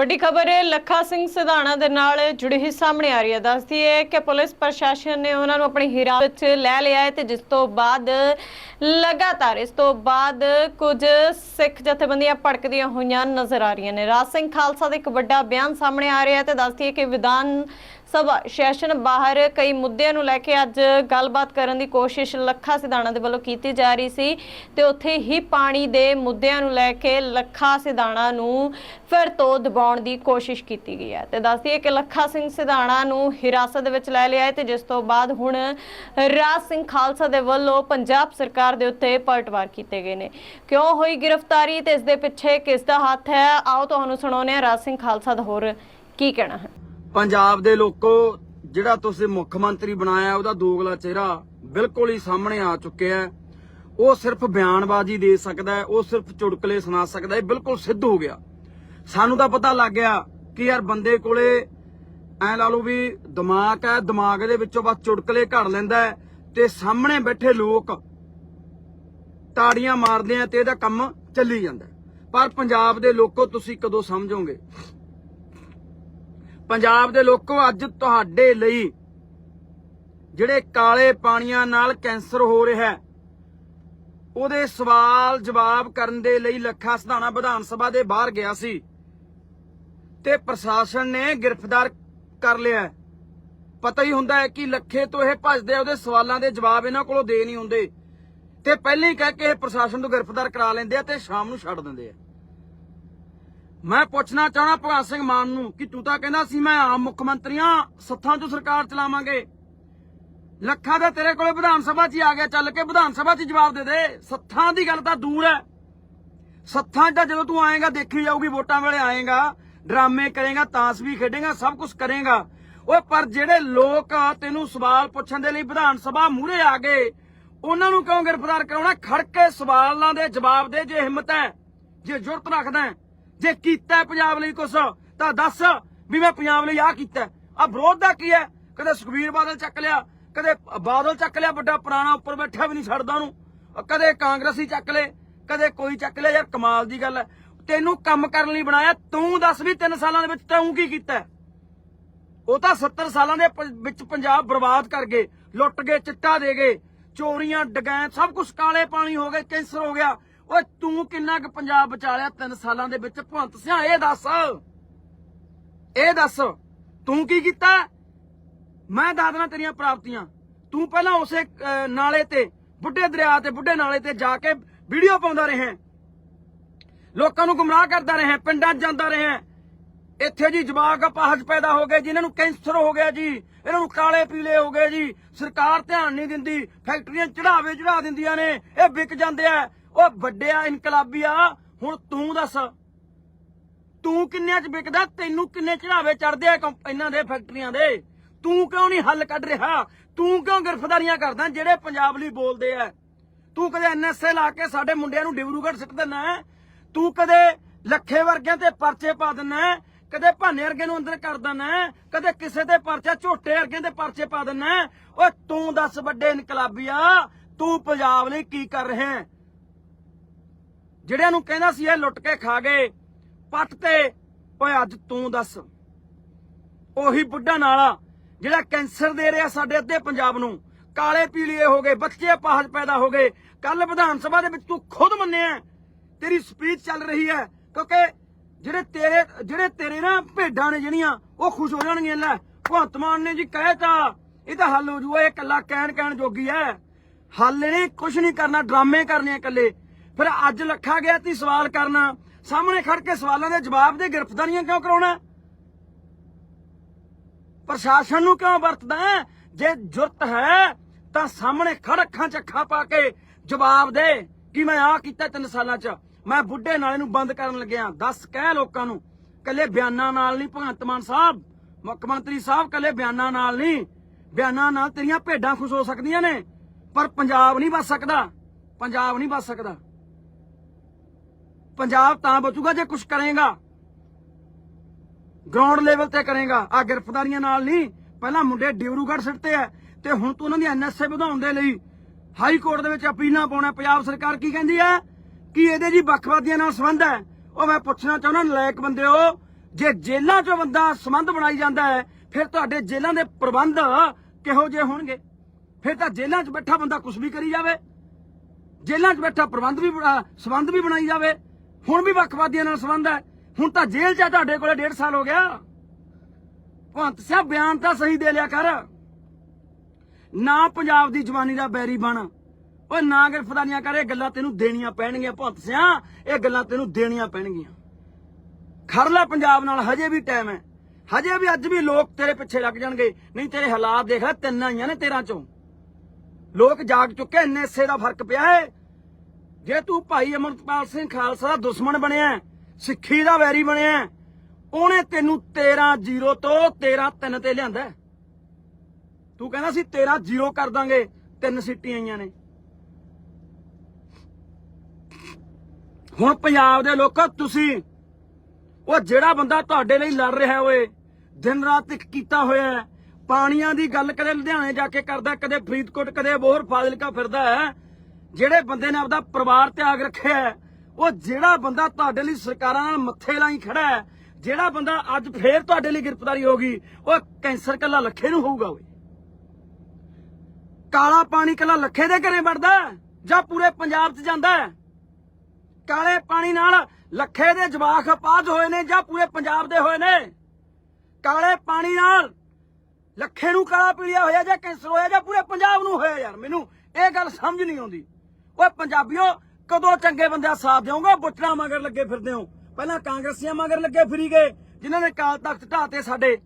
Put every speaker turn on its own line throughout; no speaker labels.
ਵੱਡੀ ਖਬਰ ਹੈ ਲੱਖਾ ਸਿੰਘ ਸਿਧਾਣਾ ਦੇ ਨਾਲ ਜੁੜੀ ਹੀ ਸਾਹਮਣੇ ਆ ਰਹੀ ਹੈ। ਦੱਸਦੀ ਹੈ ਕਿ ਪੁਲਿਸ ਪ੍ਰਸ਼ਾਸਨ ਨੇ ਉਹਨਾਂ ਨੂੰ ਆਪਣੀ ਹਿਰਾਸਤ ਵਿੱਚ ਲੈ ਲਿਆ ਹੈ ਤੇ ਜਿਸ ਤੋਂ ਬਾਅਦ ਲਗਾਤਾਰ, ਇਸ ਤੋਂ ਬਾਅਦ ਕੁਝ ਸਿੱਖ ਜਥੇਬੰਦੀਆਂ ਭੜਕਦੀਆਂ ਹੋਈਆਂ ਨਜ਼ਰ ਆ ਰਹੀਆਂ ਨੇ। ਰਾਜ ਸਿੰਘ ਖਾਲਸਾ ਦਾ ਇੱਕ ਵੱਡਾ ਬਿਆਨ ਸਾਹਮਣੇ ਆ ਰਿਹਾ ਹੈ ਤੇ ਦੱਸਦੀ ਹੈ ਕਿ ਵਿਧਾਨ ਸਭਾ ਸੈਸ਼ਨ ਬਾਹਰ ਕਈ ਮੁੱਦਿਆਂ ਨੂੰ ਲੈ ਕੇ ਅੱਜ ਗੱਲਬਾਤ ਕਰਨ ਦੀ ਕੋਸ਼ਿਸ਼ ਲੱਖਾ ਸਿਧਾਣਾ ਦੇ ਵੱਲੋਂ ਕੀਤੀ ਜਾ ਰਹੀ ਸੀ ਤੇ ਉੱਥੇ ਹੀ ਪਾਣੀ ਦੇ ਮੁੱਦਿਆਂ ਨੂੰ ਲੈ ਕੇ ਲੱਖਾ ਸਿਧਾਣਾ ਨੂੰ ਫਿਰ ਤੋਂ ਦਬਾਉਣ ਦੀ ਕੋਸ਼ਿਸ਼ ਕੀਤੀ ਗਈ ਹੈ। ਤੇ ਦੱਸਦੀ ਹੈ ਕਿ ਲੱਖਾ ਸਿੰਘ ਸਿਧਾਣਾ ਨੂੰ ਹਿਰਾਸਤ ਦੇ ਵਿੱਚ ਲੈ ਲਿਆ ਹੈ ਤੇ ਜਿਸ ਤੋਂ ਬਾਅਦ ਹੁਣ ਰਾਜ ਸਿੰਘ ਖਾਲਸਾ ਦੇ ਵੱਲੋਂ ਪੰਜਾਬ ਸਰਕਾਰ ਦੇ ਉੱਤੇ ਪਲਟਵਾਰ ਕੀਤੇ ਗਏ ਨੇ। ਕਿਉਂ ਹੋਈ ਗ੍ਰਿਫਤਾਰੀ ਤੇ ਇਸ ਦੇ ਪਿੱਛੇ ਕਿਸ ਦਾ ਹੱਥ ਹੈ? ਆਓ ਤੁਹਾਨੂੰ ਸੁਣਾਉਂਦੇ ਹਾਂ ਰਾਜ ਸਿੰਘ ਖਾਲਸਾ ਦਾ ਹੋਰ ਕੀ ਕਹਿਣਾ ਹੈ।
ਪੰਜਾਬ ਦੇ ਲੋਕੋ, ਜਿਹੜਾ ਤੁਸੀਂ ਮੁੱਖ ਮੰਤਰੀ ਬਣਾਇਆ, ਉਹਦਾ ਦੋਗਲਾ ਚਿਹਰਾ ਬਿਲਕੁਲ ਹੀ ਸਾਹਮਣੇ ਆ ਚੁੱਕਿਆ ਹੈ। ਉਹ ਸਿਰਫ ਬਿਆਨਬਾਜ਼ੀ ਦੇ ਸਕਦਾ ਹੈ, ਉਹ ਸਿਰਫ ਚੁਟਕਲੇ ਸੁਣਾ ਸਕਦਾ ਹੈ, ਬਿਲਕੁਲ ਸਿੱਧ ਹੋ ਗਿਆ। ਸਾਨੂੰ ਤਾਂ ਪਤਾ ਲੱਗ ਗਿਆ ਕਿ ਯਾਰ ਬੰਦੇ ਕੋਲੇ ਐ ਲਾ ਲਓ ਵੀ ਦਿਮਾਗ ਹੈ, ਦਿਮਾਗ ਦੇ ਵਿੱਚੋਂ ਬਸ ਚੁਟਕਲੇ ਘੜ ਲੈਂਦਾ ਹੈ ਤੇ ਸਾਹਮਣੇ ਬੈਠੇ ਲੋਕ ਤਾੜੀਆਂ ਮਾਰਦੇ ਆ ਤੇ ਇਹਦਾ ਕੰਮ ਚੱਲੀ ਜਾਂਦਾ ਪਰ ਪੰਜਾਬ ਦੇ ਲੋਕੋ, ਤੁਸੀਂ ਕਦੋਂ ਸਮਝੋਗੇ? ਪੰਜਾਬ ਦੇ ਲੋਕੋ, ਅੱਜ ਤੁਹਾਡੇ ਲਈ ਜਿਹੜੇ ਕਾਲੇ ਪਾਣੀਆਂ ਨਾਲ ਕੈਂਸਰ ਹੋ ਰਿਹਾ ਹੈ, ਉਹਦੇ ਸਵਾਲ ਜਵਾਬ ਕਰਨ ਦੇ ਲਈ ਲੱਖਾ ਸਿਧਾਣਾ ਵਿਧਾਨ ਸਭਾ ਦੇ ਬਾਹਰ ਗਿਆ ਸੀ ਤੇ ਪ੍ਰਸ਼ਾਸਨ ਨੇ ਗ੍ਰਿਫਤਾਰ ਕਰ ਲਿਆ ਪਤਾ ਹੀ ਹੁੰਦਾ ਹੈ ਕਿ ਲੱਖੇ ਤੋਂ ਇਹ ਭੱਜਦੇ ਆ, ਉਹਦੇ ਸਵਾਲਾਂ ਦੇ ਜਵਾਬ ਇਹਨਾਂ ਕੋਲੋਂ ਦੇ ਨਹੀਂ ਹੁੰਦੇ। ਤੇ ਪਹਿਲਾਂ ਹੀ ਕਹਿ ਕੇ ਇਹ ਪ੍ਰਸ਼ਾਸਨ ਤੋਂ ਗ੍ਰਿਫਤਾਰ ਕਰਾ ਲੈਂਦੇ ਆ ਤੇ ਸ਼ਾਮ ਨੂੰ ਛੱਡ ਦਿੰਦੇ ਆ। ਮੈਂ ਪੁੱਛਣਾ ਚਾਹਣਾ ਭਗਤ ਸਿੰਘ ਮਾਨ ਨੂੰ ਕਿ ਤੂੰ ਤਾਂ ਕਹਿੰਦਾ ਸੀ ਮੈਂ ਆਮ ਮੁੱਖ ਮੰਤਰੀਆਂ ਸੱਥਾਂ 'ਚੋਂ ਸਰਕਾਰ ਚਲਾਵਾਂਗੇ। ਲੱਖਾਂ ਦਾ ਤੇਰੇ ਕੋਲੇ ਵਿਧਾਨ ਸਭਾ 'ਚ ਹੀ ਆ ਗਿਆ ਚੱਲ ਕੇ ਵਿਧਾਨ ਸਭਾ 'ਚ ਜਵਾਬ ਦੇ ਦੇ। ਸੱਥਾਂ ਦੀ ਗੱਲ ਤਾਂ ਦੂਰ ਹੈ। ਸੱਥਾਂ 'ਚ ਜਦੋਂ ਤੂੰ ਆਏਗਾ ਦੇਖੀ ਜਾਊਗੀ ਵੋਟਾਂ ਵੇਲੇ ਆਏਗਾ ਡਰਾਮੇ ਕਰੇਗਾ ਤਾਸ਼ ਵੀ ਖੇਡੇਗਾ ਸਭ ਕੁਝ ਕਰੇਗਾ। ਓਏ ਪਰ ਜਿਹੜੇ ਲੋਕ ਤੈਨੂੰ ਸਵਾਲ ਪੁੱਛਣ ਦੇ ਲਈ ਵਿਧਾਨ ਸਭਾ ਮੂਹਰੇ ਆ ਗਏ ਉਹਨਾਂ ਨੂੰ ਕਿਉਂ ਗ੍ਰਿਫਤਾਰ ਕਰਾਉਣਾ? ਖੜ ਕੇ ਸਵਾਲਾਂ ਦੇ ਜਵਾਬ ਦੇ ਜੇ ਹਿੰਮਤ ਹੈ ਜੇ ਜੁਰਤ ਰੱਖਦਾ ਹੈ, ਜੇ ਕੀਤਾ ਪੰਜਾਬ ਲਈ ਕੁਛ, ਤਾਂ ਦੱਸ ਵੀ ਮੈਂ ਪੰਜਾਬ ਲਈ ਆਹ ਕੀਤਾ ਆ ਵਿਰੋਧ ਦਾ ਕੀ ਹੈ? ਕਦੇ ਸੁਖਬੀਰ ਬਾਦਲ ਚੱਕ ਲਿਆ, ਕਦੇ ਬਾਦਲ ਚੱਕ ਲਿਆ, ਵੱਡਾ ਪੁਰਾਣਾ ਉੱਪਰ ਬੈਠਾ ਵੀ ਨਹੀਂ ਛੱਡਦਾ ਉਹਨੂੰ। ਕਦੇ ਕਾਂਗਰਸੀ ਚੱਕ ਲੇ, ਕਦੇ ਕੋਈ ਚੱਕ ਲਿਆ ਯਾਰ ਕਮਾਲ ਦੀ ਗੱਲ ਹੈ। ਤੈਨੂੰ ਕੰਮ ਕਰਨ ਲਈ ਬਣਾਇਆ, ਤੂੰ ਦੱਸ ਵੀ 3 ਸਾਲਾਂ ਦੇ ਵਿੱਚ ਤੂੰ ਕੀ ਕੀਤਾ ਉਹ ਤਾਂ 70 ਸਾਲਾਂ ਦੇ ਵਿੱਚ ਪੰਜਾਬ ਬਰਬਾਦ ਕਰ ਗਏ, ਲੁੱਟ ਗਏ, ਚਿੱਟਾ ਦੇ ਗਏ, ਚੋਰੀਆਂ ਡਗੈਤ ਸਭ ਕੁਝ ਕਾਲੇ ਪਾਣੀ ਹੋ ਗਏ, ਕੈਂਸਰ ਹੋ ਗਿਆ। ਓਏ ਤੂੰ ਕਿੰਨਾ ਕੁ ਪੰਜਾਬ ਬਚਾ ਲਿਆ 3 ਸਾਲਾਂ ਦੇ ਵਿੱਚ? ਭਵੰਤ ਸਿਆ ਇਹ ਦੱਸ। ਇਹ ਦੱਸ। ਤੂੰ ਕੀ ਕੀਤਾ? ਮੈਂ ਦੱਸ ਤੇਰੀਆਂ ਪ੍ਰਾਪਤੀਆਂ। ਤੂੰ ਪਹਿਲਾਂ ਉਸੇ ਨਾਲੇ ਤੇ, ਬੁੱਢੇ ਦਰਿਆ ਤੇ, ਬੁੱਢੇ ਨਾਲੇ ਤੇ ਜਾ ਕੇ ਵੀਡੀਓ ਪਾਉਂਦਾ ਰਿਹਾ। ਲੋਕਾਂ ਨੂੰ ਗੁੰਮਰਾਹ ਕਰਦਾ ਰਿਹਾ, ਪਿੰਡਾਂ 'ਚ ਜਾਂਦਾ ਰਿਹਾ। ਇੱਥੇ ਜੀ ਜਵਾਕ ਅਪਾਹਜ ਪੈਦਾ ਹੋ ਗਏ ਜਿਨ੍ਹਾਂ ਨੂੰ ਕੈਂਸਰ ਹੋ ਗਿਆ ਜੀ। ਇਹਨਾਂ ਨੂੰ ਕਾਲੇ ਪੀਲੇ ਹੋ ਗਏ ਜੀ। ਸਰਕਾਰ ਧਿਆਨ ਨਹੀਂ ਦਿੰਦੀ, ਫੈਕਟਰੀਆਂ ਚੜਾਵੇ ਚੜਾ ਦਿੰਦੀਆਂ ਨੇ। ਇਹ ਵਿਕ ਜਾਂਦੇ ਆ। ਉਹ ਵੱਡਿਆ ਇਨਕਲਾਬੀਆ, ਹੁਣ ਤੂੰ ਦੱਸ। ਤੂੰ ਕਿੰਨਿਆਂ ਚ ਵਿਕਦਾ, ਤੈਨੂੰ ਕਿੰਨੇ ਚੜਾਵੇ ਚੜਦੇ ਆ ਇਹਨਾਂ ਦੇ ਫੈਕਟਰੀਆਂ ਦੇ? ਤੂੰ ਕਿਉਂ ਨਹੀਂ ਹੱਲ ਕੱਢ ਰਿਹਾ? ਤੂੰ ਕਿਉਂ ਗ੍ਰਿਫਤਾਰੀਆਂ ਕਰਦਾ ਜਿਹੜੇ ਪੰਜਾਬ ਲਈ ਬੋਲਦੇ ਆ? ਤੂੰ ਕਦੇ ਐਨਐਸਏ ਲਾ ਕੇ ਸਾਡੇ ਮੁੰਡਿਆਂ ਨੂੰ ਡਿਬਰੂਗੜ੍ਹ ਸਿੱਟ ਦਿੰਦਾ ਤੂੰ ਕਦੇ ਲੱਖੇ ਵਰਗਿਆਂ ਤੇ ਪਰਚੇ ਪਾ ਦਿੰਦਾ ਕਦੇ ਭਾਨੇ ਵਰਗੇ ਨੂੰ ਅੰਦਰ ਕਰ ਦਿੰਦਾ ਕਦੇ ਕਿਸੇ ਤੇ ਪਰਚਾ, ਝੋਟੇ ਵਰਗੇ ਤੇ ਪਰਚੇ ਪਾ ਦਿੰਦਾ ਹੈ? ਓਏ ਤੂੰ ਦੱਸ ਵੱਡੇ ਇਨਕਲਾਬੀਆ, ਤੂੰ ਪੰਜਾਬ ਲਈ ਕੀ ਕਰ ਰਿਹਾ ਹੈ? ਜਿਹੜਿਆਂ ਨੂੰ ਕਹਿੰਦਾ ਸੀ ਇਹ ਲੁੱਟ ਕੇ ਖਾ ਗਏ, ਪੱਟ ਤੇ, ਓਏ ਅੱਜ ਤੂੰ ਦੱਸ। ਉਹੀ ਬੁੱਢਾ ਨਾਲਾ ਜਿਹੜਾ ਕੈਂਸਰ ਦੇ ਰਿਹਾ ਸਾਡੇ ਅੱਧੇ ਪੰਜਾਬ ਨੂੰ, ਕਾਲੇ ਪੀਲੀਏ ਹੋ ਗਏ, ਬੱਚੇ ਪਾਹਜ ਪੈਦਾ ਹੋ ਗਏ। ਕੱਲ ਵਿਧਾਨ ਸਭਾ ਦੇ ਵਿੱਚ ਤੂੰ ਖੁਦ ਮੰਨਿਆ ਤੇਰੀ ਸਪੀਚ ਚੱਲ ਰਹੀ ਹੈ, ਕਿਉਂਕਿ ਜਿਹੜੇ ਤੇਰੇ ਜਿਹੜੇ ਤੇਰੇ ਨਾ ਭੇਡਾਂ ਨੇ ਜਿਹੜੀਆਂ, ਉਹ ਖੁਸ਼ ਹੋ ਜਾਣਗੀਆਂ, ਲੈ, ਭਗਵੰਤ ਮਾਨ ਨੇ ਜੀ ਕਹਿਤਾ ਇਹ ਤਾਂ ਹੱਲ ਹੋ ਜੂਗਾ, ਇਹ ਕੱਲਾ ਕਹਿਣ ਕਹਿਣ ਜੋਗੀ ਹੈ। ਹੱਲ ਨਹੀਂ ਕੁਝ ਨਹੀਂ ਕਰਨਾ, ਡਰਾਮੇ ਕਰਨੇ ਇਕੱਲੇ। ਫਿਰ ਅੱਜ ਲੱਖਾ ਗਿਆ ਤੀ ਸਵਾਲ ਕਰਨਾ। ਸਾਹਮਣੇ ਖੜ ਕੇ ਸਵਾਲਾਂ ਦੇ ਜਵਾਬ ਦੇ ਗ੍ਰਿਫਤਾਰੀਆਂ ਕਿਉਂ ਕਰਾਉਣਾ? ਪ੍ਰਸ਼ਾਸਨ ਨੂੰ ਕਿਉਂ ਵਰਤਦਾ ਜੇ ਜੁਰਤ ਹੈ, ਤਾਂ ਸਾਹਮਣੇ ਖੜ ਅੱਖਾਂ ਚ ਅੱਖਾਂ ਪਾ ਕੇ ਜਵਾਬ ਦੇ। ਕਿ ਮੈਂ ਆਹ ਕੀਤਾ ਤਿੰਨ ਸਾਲਾਂ ਚ? ਮੈਂ ਬੁੱਢੇ ਨਾਲੇ ਨੂੰ ਬੰਦ ਕਰਨ ਲੱਗਿਆ। ਦੱਸ ਕਹਿ ਲੋਕਾਂ ਨੂੰ, ਕੱਲੇ ਬਿਆਨਾਂ ਨਾਲ ਨਹੀਂ ਭਗਵੰਤ ਮਾਨ ਸਾਹਿਬ। ਮੁੱਖ ਮੰਤਰੀ ਸਾਹਿਬ ਕੱਲੇ ਬਿਆਨਾਂ ਨਾਲ ਨਹੀਂ। ਬਿਆਨਾਂ ਨਾਲ ਤੇਰੀਆਂ ਭੇਡਾਂ ਖੁਸ਼ ਹੋ ਸਕਦੀਆਂ ਨੇ, ਪਰ ਪੰਜਾਬ ਨਹੀਂ ਬਚ ਸਕਦਾ। ਪੰਜਾਬ ਨਹੀਂ ਬਚ ਸਕਦਾ। ਪੰਜਾਬ ਤਾਂ ਬਚੂਗਾ ਜੇ ਕੁਝ ਕਰੇਗਾ। ਗਰਾਊਂਡ ਲੈਵਲ ਤੇ ਕਰੇਗਾ। ਆ ਗ੍ਰਿਫਤਾਰੀਆਂ ਨਾਲ ਨਹੀਂ, ਪਹਿਲਾਂ ਮੁੰਡੇ ਡਿਬਰੂਗੜ੍ਹ ਸਿੱਟਦੇ ਆ ਤੇ ਹੁਣ ਤੂੰ ਉਹਨਾਂ ਦੀ ਐਨਐਸਏ ਵਧਾਉਣ ਦੇ ਲਈ ਹਾਈ ਕੋਰਟ ਦੇ ਵਿੱਚ ਅਪੀਲਾਂ ਪਾਉਣਾ। ਪੰਜਾਬ ਸਰਕਾਰ ਕੀ ਕਹਿੰਦੀ ਹੈ ਕਿ ਇਹਦੇ ਜੀ ਵੱਖਵਾਦੀਆਂ ਨਾਲ ਸੰਬੰਧ ਹੈ। ਉਹ ਮੈਂ ਪੁੱਛਣਾ ਚਾਹੁੰਦਾ, ਨਲਾਇਕ ਬੰਦਿਓ ਜੇ ਜੇਲ੍ਹਾਂ 'ਚੋਂ ਬੰਦਾ ਸੰਬੰਧ ਬਣਾਈ ਜਾਂਦਾ ਹੈ, ਫਿਰ ਤੁਹਾਡੇ ਜੇਲ੍ਹਾਂ ਦੇ ਪ੍ਰਬੰਧ ਕਿਹੋ ਜਿਹੇ ਹੋਣਗੇ? ਫਿਰ ਤਾਂ ਜੇਲ੍ਹਾਂ 'ਚ ਬੈਠਾ ਬੰਦਾ ਕੁਝ ਵੀ ਕਰੀ ਜਾਵੇ। ਜੇਲ੍ਹਾਂ 'ਚ ਬੈਠਾ ਪ੍ਰਬੰਧ ਵੀ ਸੰਬੰਧ ਵੀ ਬਣਾਈ ਜਾਵੇ। ਹੁਣ ਵੀ ਵੱਖਵਾਦੀਆਂ ਨਾਲ ਸੰਬੰਧ ਹੈ। ਹੁਣ ਤਾਂ ਜੇਲ੍ਹ 'ਚ ਤੁਹਾਡੇ ਕੋਲੇ ਡੇਢ ਸਾਲ ਹੋ ਗਿਆ। ਭੰਤ ਸਿਆ, ਬਿਆਨ ਤਾਂ ਸਹੀ ਦੇ ਲਿਆ ਕਰ। ਨਾ ਪੰਜਾਬ ਦੀ ਜਵਾਨੀ ਦਾ ਬੈਰੀ ਬਣ। ਓਏ, ਨਾ ਗ੍ਰਿਫਤਾਰੀਆਂ ਕਰ, ਇਹ ਗੱਲਾਂ ਤੈਨੂੰ ਦੇਣੀਆਂ ਪੈਣਗੀਆਂ ਭੰਤ ਸਿਆ। ਇਹ ਗੱਲਾਂ ਤੈਨੂੰ ਦੇਣੀਆਂ ਪੈਣਗੀਆਂ। ਖੜ ਲੈ ਪੰਜਾਬ ਨਾਲ, ਹਜੇ ਵੀ ਟਾਈਮ ਹੈ। ਹਜੇ ਵੀ ਅੱਜ ਵੀ ਲੋਕ ਤੇਰੇ ਪਿੱਛੇ ਲੱਗ ਜਾਣਗੇ। ਨਹੀਂ, ਤੇਰੇ ਹਾਲਾਤ ਦੇਖ ਲੈ, ਤਿੰਨ ਆਈਆਂ ਨੇ ਤੇਰਾਂ ਚੋਂ। ਲੋਕ ਜਾਗ ਚੁੱਕੇ, ਇੰਨੇ ਹਿੱਸੇ ਦਾ ਫ਼ਰਕ ਪਿਆ ਹੈ। ਜੇ ਤੂੰ ਭਾਈ ਅਮਰਤਪਾਲ ਸਿੰਘ ਖਾਲਸਾ ਦਾ ਦੁਸ਼ਮਣ ਬਣਿਆ, ਸਿੱਖੀ ਦਾ ਵੈਰੀ ਬਣਿਆ, ਉਹਨੇ ਤੈਨੂੰ 13 0 ਤੋਂ 13 3 ਤੇ ਲਿਆਂਦਾ। ਤੂੰ ਕਹਿੰਦਾ ਸੀ 13 0 ਕਰ ਦਾਂਗੇ, ਤਿੰਨ ਸਿੱਟੀਆਂ ਆਈਆਂ ਨੇ। ਹੁਣ ਪੰਜਾਬ ਦੇ ਲੋਕੋ, ਤੁਸੀਂ, ਉਹ ਜਿਹੜਾ ਬੰਦਾ ਤੁਹਾਡੇ ਲਈ ਲੜ ਰਿਹਾ ਓਏ, ਦਿਨ ਰਾਤ ਇੱਕ ਕੀਤਾ ਹੋਇਆ ਪਾਣੀਆਂ ਦੀ ਗੱਲ ਕਦੇ ਲੁਧਿਆਣੇ ਜਾ ਕੇ ਕਰਦਾ, ਕਦੇ ਫਰੀਦਕੋਟ, ਕਦੇ ਬੋਹਰ ਫਾਜ਼ਿਲਕਾ ਫਿਰਦਾ ਹੈ ਜਿਹੜੇ ਬੰਦੇ ਨੇ ਆਪਦਾ ਪਰਿਵਾਰ ਤਿਆਗ ਰੱਖਿਆ ਹੈ, ਉਹ ਜਿਹੜਾ ਬੰਦਾ ਤੁਹਾਡੇ ਲਈ ਸਰਕਾਰਾਂ ਨਾਲ ਮੱਥੇ ਲਾਈ ਖੜਾ ਹੈ ਜਿਹੜਾ ਬੰਦਾ ਅੱਜ ਫੇਰ ਤੁਹਾਡੇ ਲਈ ਗ੍ਰਿਫਤਾਰੀ ਹੋ ਗਈ ਉਹ ਕੈਂਸਰ ਕੱਲਾ ਲੱਖੇ ਨੂੰ ਹੋਊਗਾ ਓਏ। ਕਾਲਾ ਪਾਣੀ ਕੱਲਾ ਲੱਖੇ ਦੇ ਘਰੇ ਵੜਦਾ ਜਾਂ ਪੂਰੇ ਪੰਜਾਬ 'ਚ ਜਾਂਦਾ ਕਾਲੇ ਪਾਣੀ ਨਾਲ ਲੱਖੇ ਦੇ ਜਵਾਖ ਅਪਾਜ ਹੋਏ ਨੇ ਜਾਂ ਪੂਰੇ ਪੰਜਾਬ ਦੇ ਹੋਏ ਨੇ? ਕਾਲੇ ਪਾਣੀ ਨਾਲ ਲੱਖੇ ਨੂੰ ਕਾਲਾ ਪੀੜਿਆ ਹੋਇਆ ਜਾਂ ਕੈਂਸਰ ਹੋਇਆ ਜਾਂ ਪੂਰੇ ਪੰਜਾਬ ਨੂੰ ਹੋਇਆ ਯਾਰ ਮੈਨੂੰ ਇਹ ਗੱਲ ਸਮਝ ਨਹੀਂ ਆਉਂਦੀ। ਓਏ ਪੰਜਾਬੀਓ, ਕਦੋਂ ਚੰਗੇ ਬੰਦਿਆਂ ਸਾਥ ਦਿਓਗੇ? ਬੁੱਟਣਾ ਮਗਰ ਲੱਗੇ ਫਿਰਦੇ ਹੋ। ਪਹਿਲਾਂ ਕਾਂਗਰਸੀਆਂ ਮਗਰ ਲੱਗੇ ਫਿਰੀ ਗਏ, ਜਿਨ੍ਹਾਂ ਨੇ ਕਾਲ ਤਖਤ ਢਾਤੇ ਸਾਡੇ।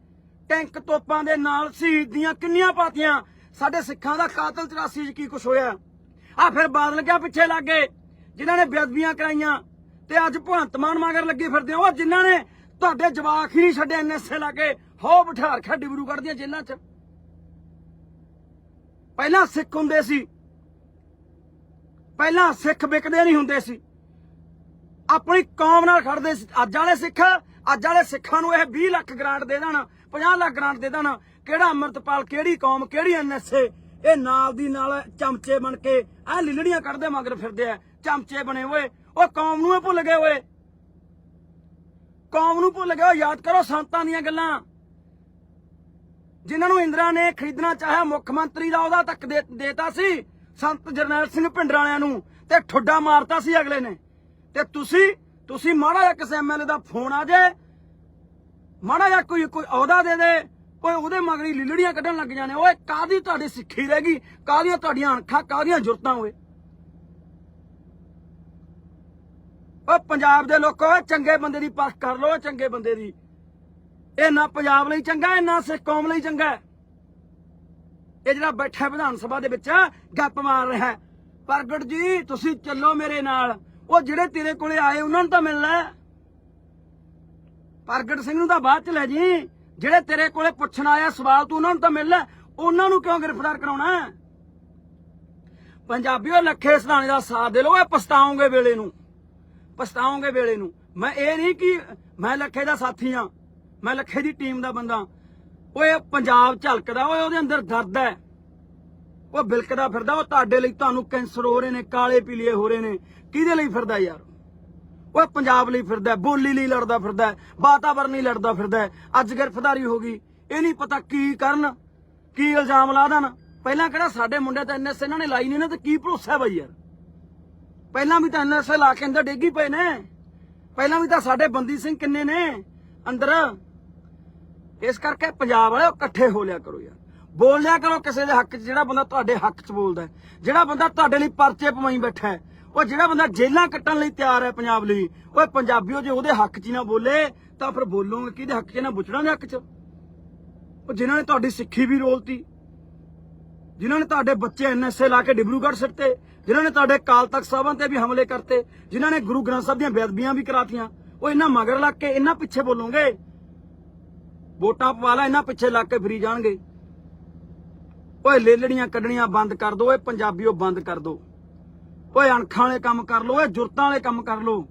ਟੈਂਕ ਤੋਪਾਂ ਦੇ ਨਾਲ ਸ਼ਹੀਦ ਦੀਆਂ ਕਿੰਨੀਆਂ ਪਾਤੀਆਂ? ਸਾਡੇ ਸਿੱਖਾਂ ਦਾ ਕਾਤਲ 84 ਚ ਕੀ ਕੁਛ ਹੋਇਆ? ਆ ਫਿਰ ਬਾਦਲ ਕਿਆ ਪਿੱਛੇ ਲੱਗ ਗਏ? ਜਿਨ੍ਹਾਂ ਨੇ ਬੇਅਦਬੀਆਂ ਕਰਾਈਆਂ। ਤੇ ਅੱਜ ਭਗਵੰਤ ਮਾਨ ਮਗਰ ਲੱਗੇ ਫਿਰਦੇ ਹੋ। ਉਹ ਜਿਨ੍ਹਾਂ ਨੇ ਤੁਹਾਡੇ ਜਵਾਕ ਹੀ ਨਹੀਂ ਛੱਡੇ ਐਨਐਸਏ ਲਾ ਕੇ, ਹੋ ਬਿਠਾਰ ਬਿਠਾ ਰੱਖਿਆ ਡਿਬਰੂਗੜ੍ਹ ਦੀਆਂ ਜੇਲ੍ਹਾਂ 'ਚ। ਪਹਿਲਾਂ ਸਿੱਖ ਹੁੰਦੇ ਸੀ। ਪਹਿਲਾਂ ਸਿੱਖ ਵਿਕਦੇ ਨਹੀਂ ਹੁੰਦੇ ਸੀ। ਆਪਣੀ ਕੌਮ ਨਾਲ ਖੜਦੇ ਸੀ। ਅੱਜ ਵਾਲੇ ਸਿੱਖ ਅੱਜ ਵਾਲੇ ਸਿੱਖਾਂ ਨੂੰ ਇਹ 20 ਲੱਖ ਗ੍ਰਾਂਟ ਦੇ ਦੇਣਾ 50 ਲੱਖ ਗ੍ਰਾਂਟ ਦੇ ਦੇਣਾ। ਕਿਹੜਾ ਅੰਮ੍ਰਿਤਪਾਲ ਕਿਹੜੀ ਕੌਮ ਕਿਹੜੀ ਐਨਐਸਏ ਇਹ ਨਾਲ ਦੀ ਨਾਲ ਚਮਚੇ ਬਣ ਕੇ ਆ ਲਿਲੜੀਆਂ ਕੱਢਦੇ ਮਗਰ ਫਿਰਦੇ ਆ। ਚਮਚੇ ਬਣੇ ਹੋਏ ਉਹ ਕੌਮ ਨੂੰ ਹੀ ਭੁੱਲ ਗਏ ਓਏ। ਕੌਮ ਨੂੰ ਭੁੱਲ ਗਏ ਓ, ਯਾਦ ਕਰੋ ਸੰਤਾਂ ਦੀਆਂ ਗੱਲਾਂ। ਜਿਨ੍ਹਾਂ ਨੂੰ ਇੰਦਰਾ ਨੇ ਖਰੀਦਣਾ ਚਾਹਿਆ ਮੁੱਖ ਮੰਤਰੀ ਦਾ ਉਹਦਾ ਤੱਕ ਦੇਤਾ ਸੀ। ਸੰਤ ਜਰਨੈਲ ਸਿੰਘ ਭਿੰਡਰ ਵਾਲਿਆਂ ਨੂੰ ਤੇ ਠੁੱਡਾ ਮਾਰਤਾ ਸੀ ਅਗਲੇ ਨੇ। ਤੇ ਤੁਸੀਂ ਤੁਸੀਂ ਮਾੜਾ ਜਿਹਾ ਕਿਸੇ ਐਮਐਲਏ ਦਾ ਫੋਨ ਆ ਜੇ, ਮਾੜਾ ਜਿਹਾ ਕੋਈ ਕੋਈ ਅਹੁਦਾ ਦੇ ਦੇ, ਕੋਈ ਉਹਦੇ ਮਗਰੀ ਲਿਲੜੀਆਂ ਕੱਢਣ ਲੱਗ ਜਾਣੇ। ਓਏ ਕਾਦੀ ਤੁਹਾਡੀ ਸਿੱਖੀ ਰਹਿ ਗਈ? ਕਾਦੀਆਂ ਤੁਹਾਡੀਆਂ ਅਣਖਾਂ ਕਾਦੀਆਂ ਜੁਰਤਾਂ ਓਏ? ਓ ਪੰਜਾਬ ਦੇ ਲੋਕੋ ਚੰਗੇ ਬੰਦੇ ਦੀ ਪਰਖ ਕਰ ਲਓ, ਚੰਗੇ ਬੰਦੇ ਦੀ। ਇਹ ਨਾ ਪੰਜਾਬ ਲਈ ਚੰਗਾ ਹੈ ਨਾ ਸਿੱਖ ਕੌਮ ਲਈ ਚੰਗਾ। ਇਹ ਜਿਹੜਾ ਬੈਠਾ ਵਿਧਾਨ ਸਭਾ ਦੇ ਵਿੱਚ ਗੱਪ ਮਾਰ ਰਿਹਾ ਹੈ। ਪ੍ਰਗਟ ਜੀ, ਤੁਸੀਂ ਚੱਲੋ ਮੇਰੇ ਨਾਲ। ਉਹ ਜਿਹੜੇ ਤੇਰੇ ਕੋਲੇ ਆਏ, ਉਹਨਾਂ ਨੂੰ ਤਾਂ ਮਿਲਣਾ ਪ੍ਰਗਟ ਸਿੰਘ ਨੂੰ ਤਾਂ ਬਾਅਦ ਚ ਲੈ ਜੀ। ਜਿਹੜੇ ਤੇਰੇ ਕੋਲੇ ਪੁੱਛਣ ਆਇਆ ਸਵਾਲ, ਤੂੰ ਉਹਨਾਂ ਨੂੰ ਤਾਂ ਮਿਲਣਾ ਹੈ। ਉਹਨਾਂ ਨੂੰ ਕਿਉਂ ਗ੍ਰਿਫਤਾਰ ਕਰਾਉਣਾ ਹੈ? ਪੰਜਾਬੀਓ, ਲੱਖੇ ਸਦਾਣੇ ਦਾ ਸਾਥ ਦੇ ਲੋ ਇਹ ਪਛਤਾਉਂਗੇ ਵੇਲੇ ਨੂੰ। ਪਛਤਾਉਂਗੇ ਵੇਲੇ ਨੂੰ। ਮੈਂ ਇਹ ਨਹੀਂ ਕਿ ਮੈਂ ਲੱਖੇ ਦਾ ਸਾਥੀ ਆ ਮੈਂ ਲੱਖੇ ਦੀ ਟੀਮ ਦਾ ਬੰਦਾ। ਓਏ ਪੰਜਾਬ ਝਲਕਦਾ, ਓਏ, ਉਹਦੇ ਅੰਦਰ ਦਰਦ ਹੈ। ਉਹ ਬਿਲਕਦਾ ਫਿਰਦਾ, ਉਹ ਤੁਹਾਡੇ ਲਈ ਤੁਹਾਨੂੰ ਕੈਂਸਰ ਹੋ ਰਹੇ ਨੇ, ਕਾਲੇ ਪੀਲੀਏ ਹੋ ਰਹੇ ਨੇ। ਕਿਹਦੇ ਲਈ ਫਿਰਦਾ ਯਾਰ? ਉਹ ਪੰਜਾਬ ਲਈ ਫਿਰਦਾ ਬੋਲੀ ਲਈ ਲੜਦਾ ਫਿਰਦਾ ਵਾਤਾਵਰਨ ਲਈ ਲੜਦਾ ਫਿਰਦਾ ਅੱਜ ਗ੍ਰਿਫਤਾਰੀ ਹੋ ਗਈ, ਇਹ ਨਹੀਂ ਪਤਾ ਕੀ ਕਰਨ, ਕੀ ਇਲਜ਼ਾਮ ਲਾ ਦੇਣ। ਪਹਿਲਾਂ ਕਿਹੜਾ ਸਾਡੇ ਮੁੰਡੇ ਤੇ ਐਨਐਸ ਇਹਨਾਂ ਨੇ ਲਾਈ ਨਹੀਂ ਨਾ, ਤੇ ਕੀ ਭਰੋਸਾ ਹੈ ਬਈ ਯਾਰ? ਪਹਿਲਾਂ ਵੀ ਤਾਂ ਐਨਐਸ ਲਾ ਕੇ ਅੰਦਰ ਡੇਗੀ ਪਏ ਨੇ। ਪਹਿਲਾਂ ਵੀ ਤਾਂ ਸਾਡੇ ਬੰਦੀ ਸਿੰਘ ਕਿੰਨੇ ਨੇ ਅੰਦਰ। ਇਸ ਕਰਕੇ ਪੰਜਾਬ ਵਾਲਿਓ ਇਕੱਠੇ ਹੋ ਲਿਆ ਕਰੋ ਯਾਰ। ਬੋਲ ਕਰੋ ਕਿਸੇ ਦੇ ਹੱਕ 'ਚ, ਜਿਹੜਾ ਬੰਦਾ ਤੁਹਾਡੇ ਹੱਕ 'ਚ ਬੋਲਦਾ ਜਿਹੜਾ ਬੰਦਾ ਤੁਹਾਡੇ ਲਈ ਪਰਚੇ ਪਵਾਈ ਬੈਠਾ ਹੈ, ਉਹ ਜਿਹੜਾ ਬੰਦਾ ਜੇਲਾਂ ਕੱਟਣ ਲਈ ਤਿਆਰ ਹੈ ਪੰਜਾਬ ਲਈ, ਓਏ ਪੰਜਾਬੀਓ, ਜੇ ਉਹਦੇ ਹੱਕ 'ਚ ਹੀ ਨਾ ਬੋਲੇ, ਤਾਂ ਫਿਰ ਬੋਲੋਗੇ ਕਿਹਦੇ ਹੱਕ 'ਚ ਨਾ ਬੁੱਚਣਾ ਦੇ ਹੱਕ 'ਚ? ਉਹ ਜਿਨ੍ਹਾਂ ਨੇ ਤੁਹਾਡੀ ਸਿੱਖੀ ਵੀ ਰੋਲਤੀ, ਜਿਨ੍ਹਾਂ ਨੇ ਤੁਹਾਡੇ ਬੱਚੇ ਐਨਐਸਏ ਲਾ ਕੇ ਡਿਬਰੂਗੜ੍ਹ ਸਿੱਟੇ ਜਿਨ੍ਹਾਂ ਨੇ ਤੁਹਾਡੇ ਕਾਲ ਤਖਤ ਸਾਹਿਬਾਂ ਤੇ ਵੀ ਹਮਲੇ ਕਰਤੇ, ਜਿਨ੍ਹਾਂ ਨੇ ਗੁਰੂ ਗ੍ਰੰਥ ਸਾਹਿਬ ਦੀਆਂ ਬੇਅਦਬੀਆਂ ਵੀ ਕਰਾਤੀਆਂ, ਉਹ ਇਹਨਾਂ ਮਗਰ ਲੱਗ ਕੇ ਇਹਨਾਂ ਪਿੱਛੇ ਬੋਲੋਗੇ, ਵੋਟਾਂ ਪਵਾ ਲੈ ਇਹਨਾਂ ਪਿੱਛੇ ਲੱਗ ਕੇ ਫਰੀ ਜਾਣਗੇ। ਓਏ ਲੇਲੜੀਆਂ ਕੱਢਣੀਆਂ ਬੰਦ ਕਰ ਦੋ, ਓਏ ਪੰਜਾਬੀਓ ਬੰਦ ਕਰ ਦੋ। ਓਏ ਅਣਖਾਂ ਵਾਲੇ ਕੰਮ ਕਰ ਲੋ ਓਏ ਜੁਰਤਾਂ ਵਾਲੇ ਕੰਮ ਕਰ ਲੋ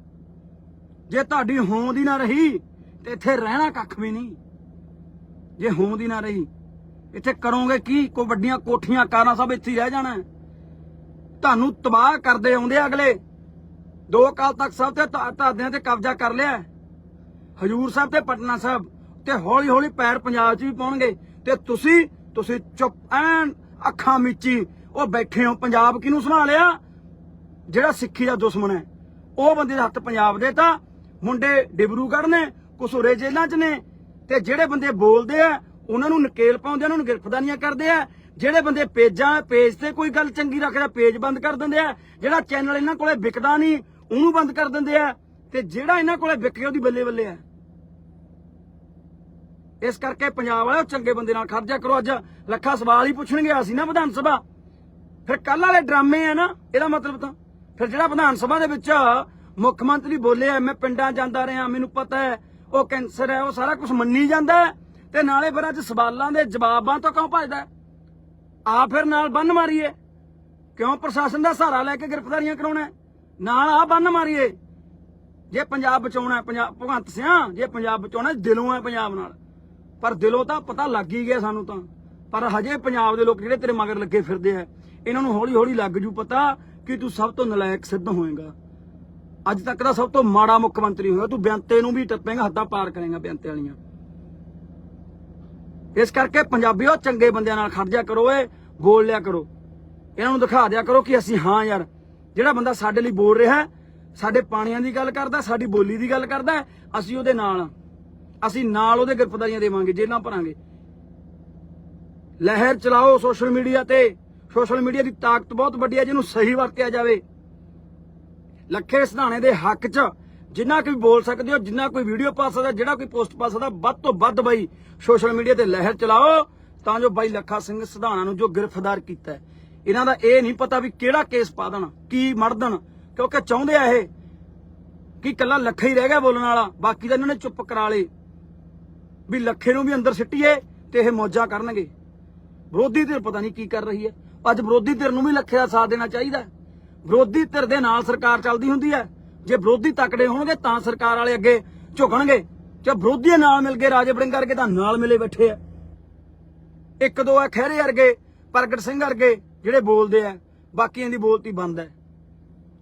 ਜੇ ਤੁਹਾਡੀ ਹੋਂਦ ਹੀ ਨਾ ਰਹੀ, ਤੇ ਇੱਥੇ ਰਹਿਣਾ ਕੱਖ ਵੀ ਨਹੀਂ। ਜੇ ਹੋਂਦ ਹੀ ਨਾ ਰਹੀ, ਇੱਥੇ ਕਰੋਗੇ ਕੀ? ਕੋਈ ਵੱਡੀਆਂ ਕੋਠੀਆਂ, ਕਾਰਾਂ ਸਭ ਇੱਥੇ ਰਹਿ ਜਾਣਾ। ਤੁਹਾਨੂੰ ਤਬਾਹ ਕਰਦੇ ਆਉਂਦੇ ਆ ਅਗਲੇ। ਦੋ ਕਾਲ ਤੱਕ ਸਭ ਤੇ ਤੁਹਾਡਿਆਂ ਤੇ ਕਬਜ਼ਾ ਕਰ ਲਿਆ। ਹਜੂਰ ਸਾਹਿਬ ਤੇ ਪਟਨਾ ਸਾਹਿਬ ਤੇ ਹੌਲੀ ਹੌਲੀ ਪੈਰ ਪੰਜਾਬ 'ਚ ਵੀ ਪਾਉਣਗੇ। ਤੇ ਤੁਸੀਂ ਤੁਸੀਂ ਚੁੱਪ ਐਨ ਅੱਖਾਂ ਮੀਚੀ, ਉਹ ਬੈਠੇ ਹੋ, ਪੰਜਾਬ ਕਿਹਨੂੰ ਸੰਭਾਲਿਆ ਜਿਹੜਾ ਸਿੱਖੀ ਦਾ ਦੁਸ਼ਮਣ ਹੈ। ਉਹ ਬੰਦੇ ਦੇ ਹੱਥ ਪੰਜਾਬ ਦੇ ਤਾਂ ਮੁੰਡੇ ਡਿਬਰੂਗੜ੍ਹ ਨੇ, ਕੁਸੂਰੇ ਜੇਲ੍ਹਾਂ 'ਚ ਨੇ, ਤੇ ਜਿਹੜੇ ਬੰਦੇ ਬੋਲਦੇ ਆ, ਉਹਨਾਂ ਨੂੰ ਨਕੇਲ ਪਾਉਂਦੇ ਉਹਨਾਂ ਨੂੰ ਗ੍ਰਿਫਤਾਰੀਆਂ ਕਰਦੇ ਆ। ਜਿਹੜੇ ਬੰਦੇ ਪੇਜਾਂ, ਪੇਜ ਤੇ ਕੋਈ ਗੱਲ ਚੰਗੀ ਰੱਖਦਾ ਪੇਜ ਬੰਦ ਕਰ ਦਿੰਦੇ ਆ। ਜਿਹੜਾ ਚੈਨਲ ਇਹਨਾਂ ਕੋਲੇ ਵਿਕਦਾ ਨਹੀਂ, ਉਹਨੂੰ ਬੰਦ ਕਰ ਦਿੰਦੇ ਆ। ਤੇ ਜਿਹੜਾ ਇਹਨਾਂ ਕੋਲੇ ਵਿਕ ਗਿਆ ਉਹਦੀ ਬੱਲੇ ਬੱਲੇ ਆ। ਇਸ ਕਰਕੇ ਪੰਜਾਬ ਵਾਲੇ ਉਹ ਚੰਗੇ ਬੰਦੇ ਨਾਲ ਖਰਚਾ ਕਰੋ ਅੱਜ। ਲੱਖਾਂ ਸਵਾਲ ਹੀ ਪੁੱਛਣ ਗਿਆ ਸੀ ਨਾ ਵਿਧਾਨ ਸਭਾ। ਫਿਰ ਕੱਲ ਵਾਲੇ ਡਰਾਮੇ ਆ ਨਾ, ਇਹਦਾ ਮਤਲਬ ਤਾਂ। ਫਿਰ ਜਿਹੜਾ ਵਿਧਾਨ ਸਭਾ ਦੇ ਵਿੱਚ ਮੁੱਖ ਮੰਤਰੀ ਬੋਲਿਆ ਮੈਂ ਪਿੰਡਾਂ ਜਾਂਦਾ ਰਿਹਾ, ਮੈਨੂੰ ਪਤਾ ਹੈ, ਉਹ ਕੈਂਸਰ ਹੈ, ਉਹ ਸਾਰਾ ਕੁਝ ਮੰਨੀ ਜਾਂਦਾ ਤੇ ਨਾਲੇ ਫਿਰ ਅੱਜ ਸਵਾਲਾਂ ਦੇ ਜਵਾਬਾਂ ਤੋਂ ਕਿਉਂ ਭੱਜਦਾ ਹੈ? ਆ ਫਿਰ ਨਾਲ ਬੰਨ ਮਾਰੀਏ। ਕਿਉਂ ਪ੍ਰਸ਼ਾਸਨ ਦਾ ਸਹਾਰਾ ਲੈ ਕੇ ਗ੍ਰਿਫਤਾਰੀਆਂ ਕਰਾਉਣਾ ਨਾਲ ਆ ਬੰਨ ਮਾਰੀਏ। ਜੇ ਪੰਜਾਬ ਬਚਾਉਣਾ ਪੰਜਾਬ ਭਗਵੰਤ ਸਿਆ ਜੇ ਪੰਜਾਬ ਬਚਾਉਣਾ ਦਿਲੋਂ ਹੈ ਪੰਜਾਬ ਨਾਲ। ਪਰ ਦਿਲੋਂ ਤਾਂ ਪਤਾ ਲੱਗ ਹੀ ਗਿਆ ਸਾਨੂੰ ਤਾਂ। ਪਰ ਹਜੇ ਪੰਜਾਬ ਦੇ ਲੋਕ ਜਿਹੜੇ ਤੇਰੇ ਮਗਰ ਲੱਗੇ ਫਿਰਦੇ ਆ, ਇਹਨਾਂ ਨੂੰ ਹੌਲੀ ਹੌਲੀ ਲੱਗ ਜੂ ਪਤਾ ਕਿ ਤੂੰ ਸਭ ਤੋਂ ਨਲਾਇਕ ਸਿੱਧ ਹੋਏਗਾ। ਅੱਜ ਤੱਕ ਦਾ ਸਭ ਤੋਂ ਮਾੜਾ ਮੁੱਖ ਮੰਤਰੀ ਹੋਇਆ, ਤੂੰ ਬੇਅੰਤੇ ਨੂੰ ਵੀ ਟੱਪੇਗਾ, ਹੱਦਾਂ ਪਾਰ ਕਰੇਗਾ ਬਿਆੰਤੇ ਵਾਲੀਆਂ। ਇਸ ਕਰਕੇ ਪੰਜਾਬੀਓ, ਚੰਗੇ ਬੰਦਿਆਂ ਨਾਲ ਖੜ ਜਾ ਕਰੋ ਏ ਬੋਲ ਲਿਆ ਕਰੋ। ਇਹਨਾਂ ਨੂੰ ਦਿਖਾ ਦਿਆ ਕਰੋ ਕਿ ਅਸੀਂ ਹਾਂ ਯਾਰ। ਜਿਹੜਾ ਬੰਦਾ ਸਾਡੇ ਲਈ ਬੋਲ ਰਿਹਾ, ਸਾਡੇ ਪਾਣੀਆਂ ਦੀ ਗੱਲ ਕਰਦਾ, ਸਾਡੀ ਬੋਲੀ ਦੀ ਗੱਲ ਕਰਦਾ, ਅਸੀਂ ਉਹਦੇ ਨਾਲ ਅਸੀਂ ਨਾਲ ਉਹਦੇ ਗ੍ਰਿਫਤਾਰੀਆਂ ਦੇਵਾਂਗੇ ਜੇਲਾਂ ਭਰਾਂਗੇ। ਲਹਿਰ ਚਲਾਓ ਸੋਸ਼ਲ ਮੀਡੀਆ ਤੇ। ਸੋਸ਼ਲ ਮੀਡੀਆ ਦੀ ਤਾਕਤ ਬਹੁਤ ਵੱਡੀ ਹੈ, ਜਿਹਨੂੰ ਸਹੀ ਵਰਤਿਆ ਜਾਵੇ। ਲੱਖੇ ਸਿਧਾਣੇ ਦੇ ਹੱਕ 'ਚ ਜਿੰਨਾ ਕੋਈ ਬੋਲ ਸਕਦੇ ਹੋ, ਜਿੰਨਾ ਕੋਈ ਵੀਡੀਓ ਪਾ ਸਕਦਾ, ਜਿਹੜਾ ਕੋਈ ਪੋਸਟ ਪਾ ਸਕਦਾ, ਵੱਧ ਤੋਂ ਵੱਧ ਬਾਈ ਸੋਸ਼ਲ ਮੀਡੀਆ ਤੇ ਲਹਿਰ ਚਲਾਓ। ਤਾਂ ਜੋ ਬਾਈ ਲੱਖਾ ਸਿੰਘ ਸਿਧਾਣਾ ਨੂੰ ਜੋ ਗ੍ਰਿਫਤਾਰ ਕੀਤਾ ਇਹਨਾਂ ਦਾ ਇਹ ਨਹੀਂ ਪਤਾ ਵੀ ਕਿਹੜਾ ਕੇਸ ਪਾ ਦੇਣ, ਕੀ ਮੜ ਦੇਣ, ਕਿਉਂਕਿ ਚਾਹੁੰਦੇ ਆ ਇਹ ਕਿ ਕੱਲਾ ਲੱਖਾ ਹੀ ਰਹਿ ਗਿਆ ਬੋਲਣ ਵਾਲਾ, ਬਾਕੀ ਤਾਂ ਇਹਨਾਂ ਨੇ ਚੁੱਪ ਕਰਾ ਲਏ। ਵੀ ਲੱਖੇ ਨੂੰ ਵੀ ਅੰਦਰ ਸਿੱਟੀਏ ਤੇ ਇਹ ਮੌਜਾਂ ਕਰਨਗੇ। ਵਿਰੋਧੀ ਧਿਰ ਪਤਾ ਨਹੀਂ ਕੀ ਕਰ ਰਹੀ ਹੈ। ਅੱਜ ਵਿਰੋਧੀ ਧਿਰ ਨੂੰ ਵੀ ਲੱਖੇ ਦਾ ਸਾਥ ਦੇਣਾ ਚਾਹੀਦਾ ਵਿਰੋਧੀ ਧਿਰ ਦੇ ਨਾਲ ਸਰਕਾਰ ਚੱਲਦੀ ਹੁੰਦੀ ਹੈ। ਜੇ ਵਿਰੋਧੀ ਤਕੜੇ ਹੋਣਗੇ ਤਾਂ ਸਰਕਾਰ ਵਾਲੇ ਅੱਗੇ ਝੁਕਣਗੇ। ਜੇ ਵਿਰੋਧੀ ਨਾਲ ਮਿਲ ਕੇ ਰਾਜੇ ਬੜਿੰਗ ਕਰਕੇ ਤਾਂ ਨਾਲ ਮਿਲੇ ਬੈਠੇ ਆ। ਇੱਕ ਦੋ ਆ ਖਹਿਰੇ ਵਰਗੇ, ਪ੍ਰਗਟ ਸਿੰਘ ਵਰਗੇ ਜਿਹੜੇ ਬੋਲਦੇ ਆ। ਬਾਕੀਆਂ ਦੀ ਬੋਲਤੀ ਬੰਦ ਹੈ।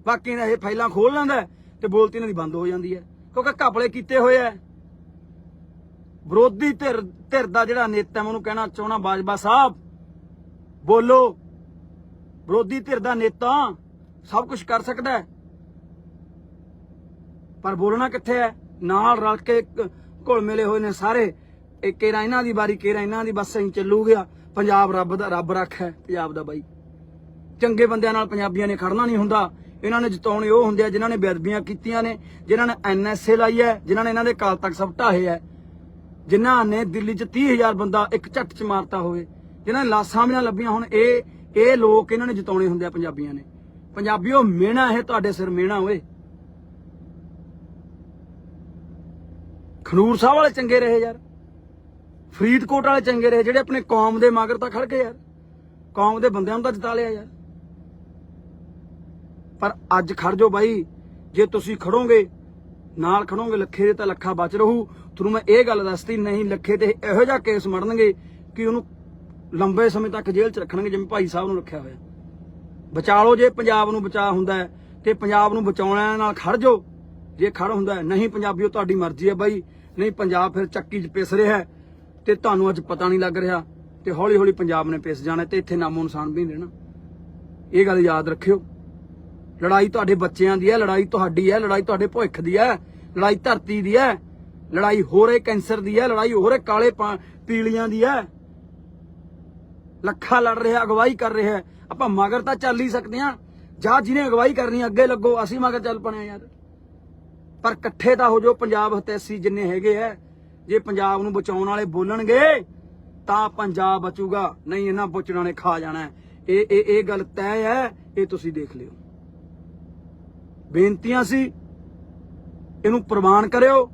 ਬਾਕੀਆਂ ਦਾ ਇਹ ਫਾਈਲਾਂ ਖੋਲ ਲੈਂਦਾ ਹੈ ਤੇ ਬੋਲਤੀ ਇਹਨਾਂ ਦੀ ਬੰਦ ਹੋ ਜਾਂਦੀ ਹੈ। ਕਿਉਂਕਿ ਘਪਲੇ ਕੀਤੇ ਹੋਏ ਆ। ਵਿਰੋਧੀ ਧਿਰ ਧਿਰ ਦਾ ਜਿਹੜਾ ਨੇਤਾ ਮੈਂ ਉਹਨੂੰ ਕਹਿਣਾ ਚਾਹਣਾ ਬਾਜਵਾ ਸਾਹਿਬ, ਬੋਲੋ। ਵਿਰੋਧੀ ਧਿਰ ਦਾ ਨੇਤਾ ਸਭ ਕੁਝ ਕਰ ਸਕਦਾ ਹੈ। ਪਰ ਬੋਲਣਾ ਕਿੱਥੇ ਹੈ? ਨਾਲ ਰਲ ਕੇ ਘੁਲ ਮਿਲੇ ਹੋਏ ਨੇ ਸਾਰੇ। ਇਹ ਕੇਰਾ ਇਹਨਾਂ ਦੀ ਵਾਰੀ ਕੇਰਾ ਇਹਨਾਂ ਦੀ, ਬਸ ਐਂ ਚੱਲੂ ਗਿਆ। ਪੰਜਾਬ ਰੱਬ ਦਾ, ਰੱਬ ਰੱਖ ਹੈ ਪੰਜਾਬ ਦਾ ਬਾਈ। ਚੰਗੇ ਬੰਦਿਆਂ ਨਾਲ ਪੰਜਾਬੀਆਂ ਨੇ ਖੜਨਾ ਨਹੀਂ ਹੁੰਦਾ। ਇਹਨਾਂ ਨੇ ਜਿਤਾਉਣੇ ਉਹ ਹੁੰਦੇ ਆ ਜਿਨ੍ਹਾਂ ਨੇ ਬੇਅਦਬੀਆਂ ਕੀਤੀਆਂ ਨੇ, ਜਿਨ੍ਹਾਂ ਨੇ ਐਨਐਸਏ ਲਾਈ ਹੈ, ਜਿਨ੍ਹਾਂ ਨੇ ਇਹਨਾਂ ਦੇ ਕਾਲ ਤੱਕ ਸਭ ਢਾਹੇ ਹੈ। ਜਿਨ੍ਹਾਂ ਨੇ ਦਿੱਲੀ 'ਚ 30000 ਬੰਦਾ ਇੱਕ ਝੱਟ 'ਚ ਮਾਰਤਾ ਹੋਵੇ, ਜਿਨ੍ਹਾਂ ਨੇ ਲਾਸਾਂ ਵੀ ਨਾ ਲੱਭੀਆਂ ਹੁਣ, ਇਹ ਇਹ ਲੋਕ ਇਹਨਾਂ ਨੇ ਜਿਤਾਉਣੇ ਹੁੰਦੇ ਆ ਪੰਜਾਬੀਆਂ ਨੇ। ਪੰਜਾਬੀਓ, ਮਿਹਣਾ ਇਹ ਤੁਹਾਡੇ ਸਿਰ, ਮਿਹਣਾ ਓਏ। ਖਨੂਰ ਸਾਹਿਬ ਵਾਲੇ ਚੰਗੇ ਰਹੇ ਯਾਰ। ਫਰੀਦਕੋਟ ਵਾਲੇ ਚੰਗੇ ਰਹੇ, ਜਿਹੜੇ ਆਪਣੇ ਕੌਮ ਦੇ ਮਗਰ ਤਾਂ ਖੜ ਗਏ ਯਾਰ। ਕੌਮ ਦੇ ਬੰਦਿਆਂ ਨੂੰ ਤਾਂ ਜਿਤਾ ਲਿਆ ਯਾਰ। ਪਰ ਅੱਜ ਖੜ ਜੋ ਬਾਈ, ਜੇ ਤੁਸੀਂ ਖੜੋਗੇ ਨਾਲ ਖੜੋਗੇ ਲੱਖੇ ਦੇ ਤਾਂ ਲੱਖਾ ਬਚ ਰਹੂ। ਤੁਹਾਨੂੰ ਮੈਂ ਇਹ ਗੱਲ ਦੱਸਤੀ, ਨਹੀਂ ਲੱਖੇ ਤੇ ਇਹੋ ਜਿਹਾ ਕੇਸ ਮੜਨਗੇ ਕਿ ਉਹਨੂੰ ਲੰਬੇ ਸਮੇਂ ਤੱਕ ਜੇਲ੍ਹ 'ਚ ਰੱਖਣਗੇ, ਜਿਵੇਂ ਭਾਈ ਸਾਹਿਬ ਨੂੰ ਰੱਖਿਆ ਹੋਇਆ। ਬਚਾ ਲਓ ਜੇ ਪੰਜਾਬ ਨੂੰ ਬਚਾ ਹੁੰਦਾ ਹੈ, ਤੇ ਪੰਜਾਬ ਨੂੰ ਬਚਾਉਣ ਨਾਲ ਖੜ ਜਾਓ। ਜੇ ਖੜ ਹੁੰਦਾ ਹੈ, ਨਹੀਂ ਪੰਜਾਬੀਓ, ਤੁਹਾਡੀ ਮਰਜ਼ੀ ਹੈ ਬਾਈ। ਨਹੀਂ, ਪੰਜਾਬ ਫਿਰ ਚੱਕੀ 'ਚ ਪਿਸ ਰਿਹਾ ਹੈ, ਤੇ ਤੁਹਾਨੂੰ ਅੱਜ ਪਤਾ ਨਹੀਂ ਲੱਗ ਰਿਹਾ, ਤੇ ਹੌਲੀ ਹੌਲੀ ਪੰਜਾਬ ਨੇ ਪਿਸ ਜਾਣਾ, ਤੇ ਇੱਥੇ ਨਾਮੋ ਨਿਸ਼ਾਨ ਵੀ ਨਹੀਂ ਰਹਿਣਾ ਇਹ ਗੱਲ ਯਾਦ ਰੱਖਿਓ। ਲੜਾਈ ਤੁਹਾਡੇ ਬੱਚਿਆਂ ਦੀ ਹੈ, ਲੜਾਈ ਤੁਹਾਡੀ ਹੈ, ਲੜਾਈ ਤੁਹਾਡੇ ਭਵਿੱਖ ਦੀ ਹੈ, ਲੜਾਈ ਧਰਤੀ ਦੀ ਹੈ। ਲੜਾਈ ਹੋਰੇ ਕੈਂਸਰ ਦੀ ਹੈ, ਲੜਾਈ ਹੋਰੇ ਕਾਲੇ ਪਾ- ਪੀਲੀਆਂ ਦੀ ਹੈ। ਲੱਖਾਂ ਲੜ ਰਿਹਾ, ਅਗਵਾਈ ਕਰ ਰਿਹਾ ਆਪਾਂ ਮਗਰ ਤਾਂ ਚੱਲ ਹੀ ਸਕਦੇ ਹਾਂ। ਜਾਂ ਜਿਹਨੇ ਅਗਵਾਈ ਕਰਨੀ, ਅੱਗੇ ਲੱਗੋ, ਅਸੀਂ ਮਗਰ ਚੱਲ ਪਣੇ ਯਾਰ। ਪਰ ਇਕੱਠੇ ਤਾਂ ਹੋ ਜੋ ਪੰਜਾਬ ਹਤੈਸੀ ਜਿੰਨੇ ਹੈਗੇ ਐ ਜੇ ਪੰਜਾਬ ਨੂੰ ਬਚਾਉਣ ਵਾਲੇ ਬੋਲਣਗੇ, ਤਾਂ ਪੰਜਾਬ ਬਚੂਗਾ। ਨਹੀਂ, ਇਹਨਾਂ ਬੁੱਚੜਾਂ ਨੇ ਖਾ ਜਾਣਾ ਇਹ ਇਹ ਇਹ ਗੱਲ ਤੈਅ ਹੈ, ਇਹ ਤੁਸੀਂ ਦੇਖ ਲਿਓ। ਬੇਨਤੀਆਂ ਸੀ, ਇਹਨੂੰ ਪ੍ਰਵਾਨ ਕਰਿਓ।